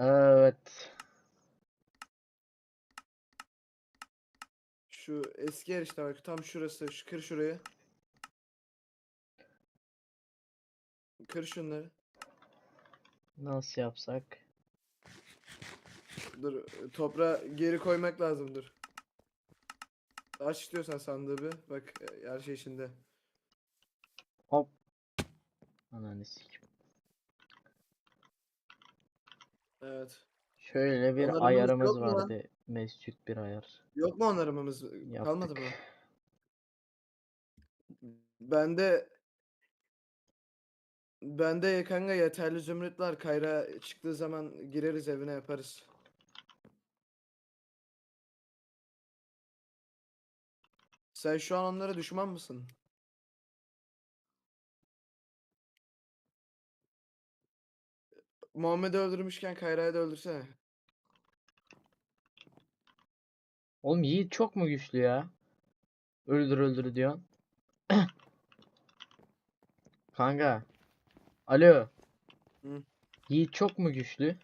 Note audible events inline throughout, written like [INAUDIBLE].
Evet. Şu eski yer işte bak tam şurası. Şu kır şurayı. Kır şunları. Nasıl yapsak? Dur toprağa geri koymak lazım dur. Aç istiyorsan sandığı bir. Bak her şey içinde. Hop. Ananı sikim. Evet. Şöyle bir Onarımımız ayarımız yok mu lan? vardı. Mescit bir ayar. Yok mu onarımımız? Kalmadı Yaptık. mı? Bende Bende kanka yeterli zümrüt var. Kayra çıktığı zaman gireriz evine yaparız. Sen şu an onlara düşman mısın? Muhammed'i öldürmüşken Kayra'yı da öldürsene. Oğlum Yiğit çok mu güçlü ya? Öldür öldür diyorsun. [CLEARS THROAT] Kanka. Alo. Hı. Yiğit çok mu güçlü?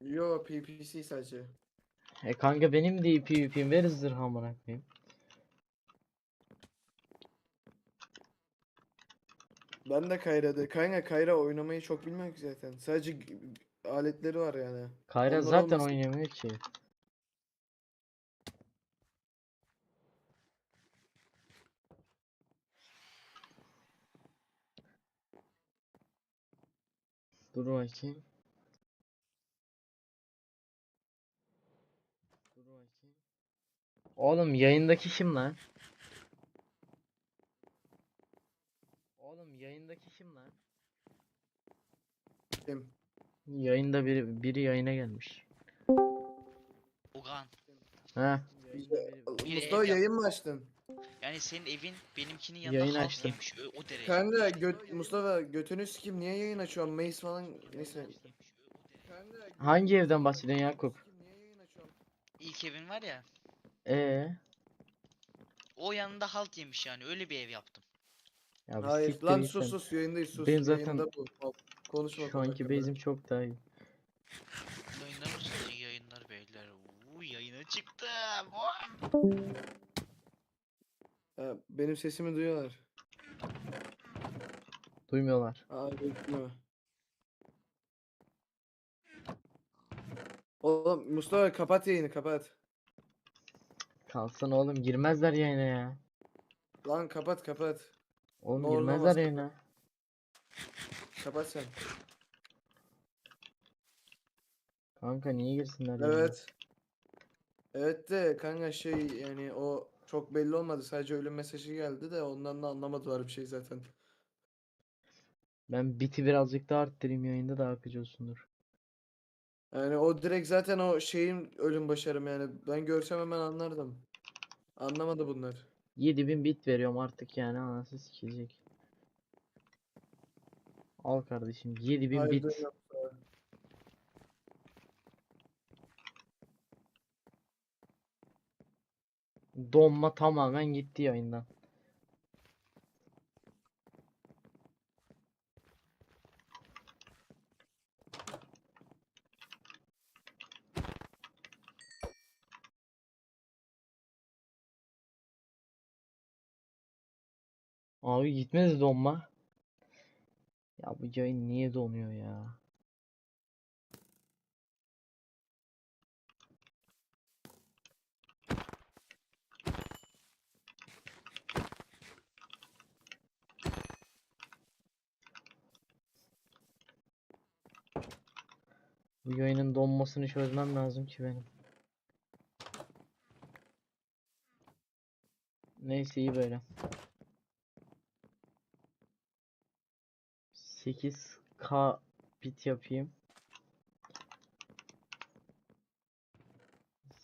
Yo PPC sadece. E kanka benim de PvP'm ver zırh amına koyayım. Ben de Kayra'da. Kanka Kayra oynamayı çok bilmiyor ki zaten. Sadece aletleri var yani. Kayra Onlar zaten olmasa- oynamıyor ki. Dur bakayım. Dur bakayım. Oğlum yayındaki kim lan? Oğlum yayındaki kim lan? Kim? Yayında biri biri yayına gelmiş. Ogan. Ha. Bir Mustafa ev yayın mı açtın? Yani senin evin benimkinin yanında Yayın halt açtım. yemiş. Ö- O derece. Kanka göt Mustafa götünü sikim niye yayın açıyorsun? Mace falan neyse. Hangi evden bahsediyorsun Yakup? İlk evin var ya. Ee, O yanında halt yemiş yani. Öyle bir ev yaptım. Ya bir Hayır siktir lan git sus sen. sus yayındayız sus. Benim zaten Yayında bu. Hop, Konuşma Şu anki hakkında. base'im çok daha iyi. Yayınlar mısın? İyi yayınlar beyler. Uuu yayına çıktım. Vay! Ha, benim sesimi duyuyorlar. Duymuyorlar. Aa bekle. Oğlum Mustafa kapat yayını kapat. Kalsın oğlum girmezler yayına ya. Lan kapat kapat. Oğlum ne girmezler olmaz yayına. Kapat sen. Kanka niye girsinler yayına? Evet. Evet de kanka şey yani o çok belli olmadı. Sadece ölüm mesajı geldi de ondan da anlamadılar bir şey zaten. Ben biti birazcık daha arttırayım yayında da akıcı olsundur. Yani o direkt zaten o şeyin ölüm başarım yani. Ben görsem hemen anlardım. Anlamadı bunlar. 7000 bit veriyorum artık yani anası sikecek. Al kardeşim 7000 Hayır, bit. Donma tamamen gitti yayından. Abi gitmez donma. Ya bu yayın niye donuyor ya? Bu yayının donmasını çözmem lazım ki benim. Neyse iyi böyle. 8k bit yapayım.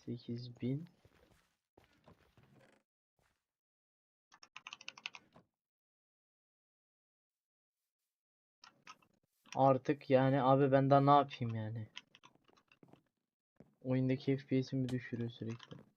8000 Artık yani abi ben daha ne yapayım yani? Oyundaki FPS'imi düşürüyor sürekli.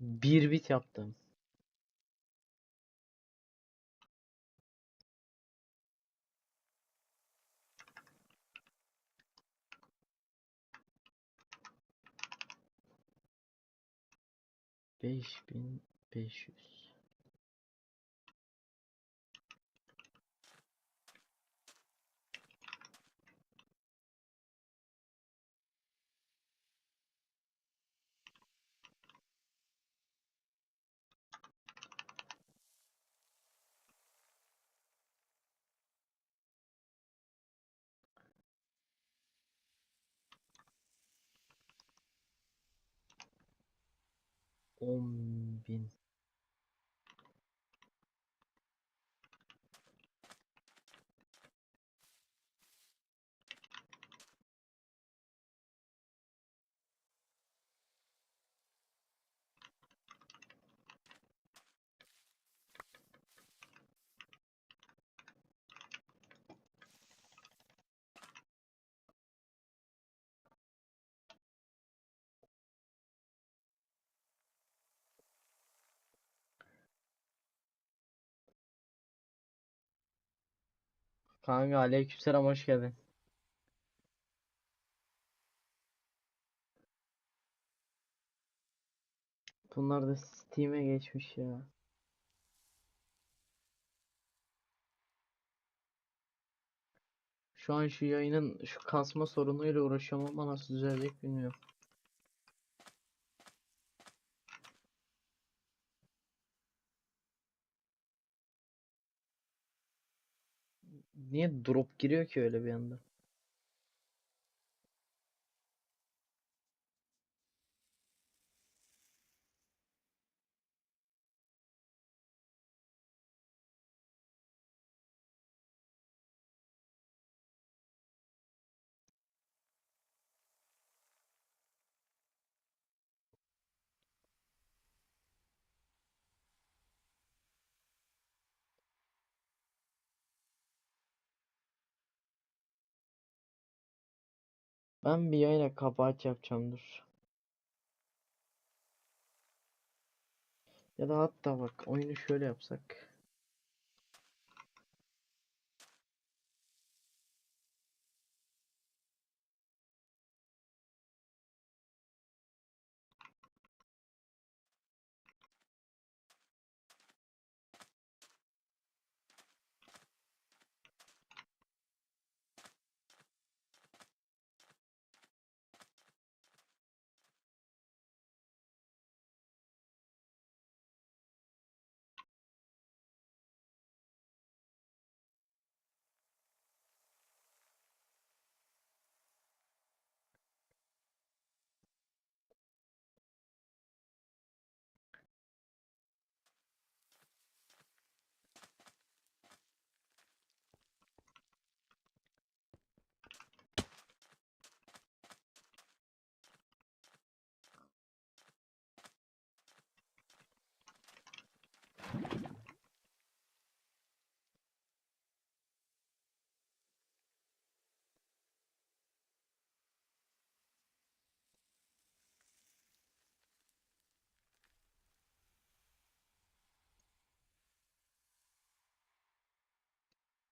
Bir bit yaptım. Beş bin beş yüz. On bin. Kanka aleykümselam hoş geldin. Bunlar da Steam'e geçmiş ya. Şu an şu yayının şu kasma sorunuyla uğraşıyorum ama nasıl düzelecek bilmiyorum. Niye drop giriyor ki öyle bir anda? Ben bir yayına kabahat yapacağım dur. Ya da hatta bak oyunu şöyle yapsak.